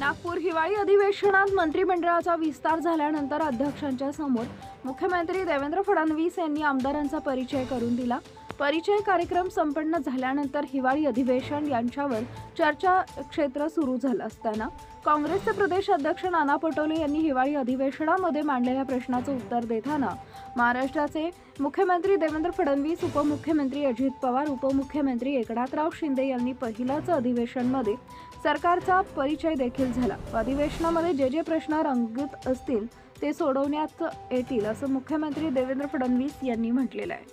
नागपूर हिवाळी अधिवेशनात मंत्रिमंडळाचा विस्तार झाल्यानंतर अध्यक्षांच्या समोर मुख्यमंत्री देवेंद्र फडणवीस यांनी आमदारांचा परिचय करून दिला. परिचय कार्यक्रम संपन्न झाल्यानंतर हिवाळी अधिवेशन यांच्यावर चर्चा क्षेत्र सुरू झालं असताना काँग्रेसचे प्रदेश अध्यक्ष नाना पटोले यांनी हिवाळी अधिवेशनामध्ये मांडलेल्या प्रश्नाचं उत्तर देताना महाराष्ट्राचे मुख्यमंत्री देवेंद्र फडणवीस उपमुख्यमंत्री अजित पवार उपमुख्यमंत्री एकनाथराव शिंदे यांनी पहिल्याच अधिवेशनमध्ये सरकारचा परिचय देखील झाला. अधिवेशनामध्ये जे जे प्रश्न रंगत असतील ते सोडवण्यात येतील असं मुख्यमंत्री देवेंद्र फडणवीस यांनी म्हटलेलं आहे.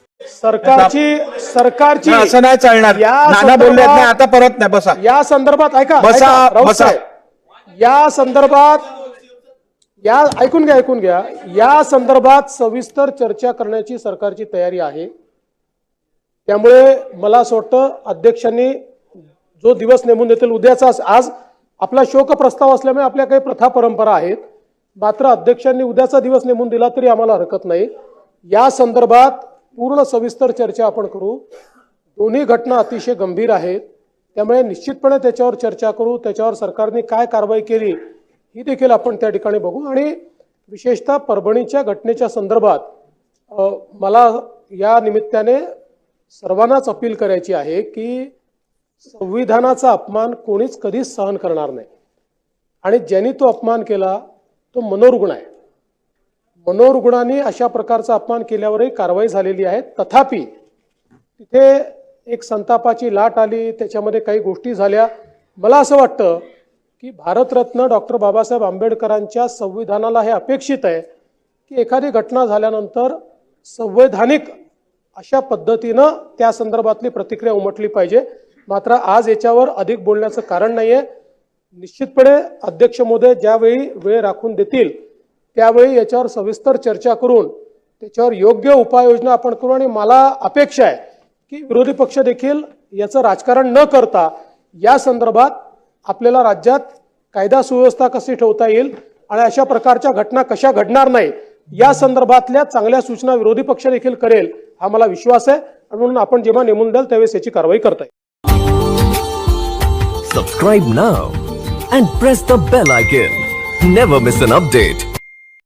सरकारची सरकारची असं नाही चालणार. या नाना नाही आता परत नाही बसा. या संदर्भात ऐका बसा, बसा. या संदर्भात या ऐकून घ्या ऐकून घ्या. या संदर्भात सविस्तर चर्चा करण्याची सरकारची तयारी आहे. त्यामुळे मला असं वाटतं अध्यक्षांनी जो दिवस नेमून देतील उद्याचा आज आपला शोक प्रस्ताव असल्यामुळे आपल्या काही प्रथा परंपरा आहेत. मात्र अध्यक्षांनी उद्याचा दिवस नेमून दिला तरी आम्हाला हरकत नाही. या संदर्भात पूर्ण सविस्तर चर्चा आपण करू. दोन्ही घटना अतिशय गंभीर आहेत. त्यामुळे निश्चितपणे त्याच्यावर चर्चा करू त्याच्यावर सरकारने काय कारवाई केली ही देखील आपण त्या ठिकाणी बघू. आणि विशेषतः परभणीच्या घटनेच्या संदर्भात मला या निमित्ताने सर्वांनाच अपील करायची आहे की संविधानाचा अपमान कोणीच कधीच सहन करणार नाही. आणि ज्यांनी तो अपमान केला तो मनोरुग्ण आहे. मनोरुग्णांनी अशा प्रकारचा अपमान केल्यावरही कारवाई झालेली आहे. तथापि तिथे एक संतापाची लाट आली त्याच्यामध्ये काही गोष्टी झाल्या. मला असं वाटतं की भारतरत्न डॉक्टर बाबासाहेब आंबेडकरांच्या संविधानाला हे अपेक्षित आहे की एखादी घटना झाल्यानंतर संवैधानिक अशा पद्धतीनं त्या संदर्भातली प्रतिक्रिया उमटली पाहिजे. मात्र आज याच्यावर अधिक बोलण्याचं कारण नाही आहे निश्चितपणे अध्यक्ष महोदय ज्यावेळी वेळ राखून देतील त्यावेळी याच्यावर सविस्तर चर्चा करून त्याच्यावर योग्य उपाययोजना आपण करू आणि मला अपेक्षा आहे की विरोधी पक्ष देखील याचं राजकारण न करता या संदर्भात आपल्याला राज्यात कायदा सुव्यवस्था कशी ठेवता येईल आणि अशा प्रकारच्या घटना कशा घडणार नाही या संदर्भातल्या चांगल्या सूचना विरोधी पक्ष देखील करेल हा मला विश्वास आहे. आणि म्हणून आपण जेव्हा नेमून द्याल त्यावेळेस याची कारवाई करताय subscribe now and press the bell icon never miss an update.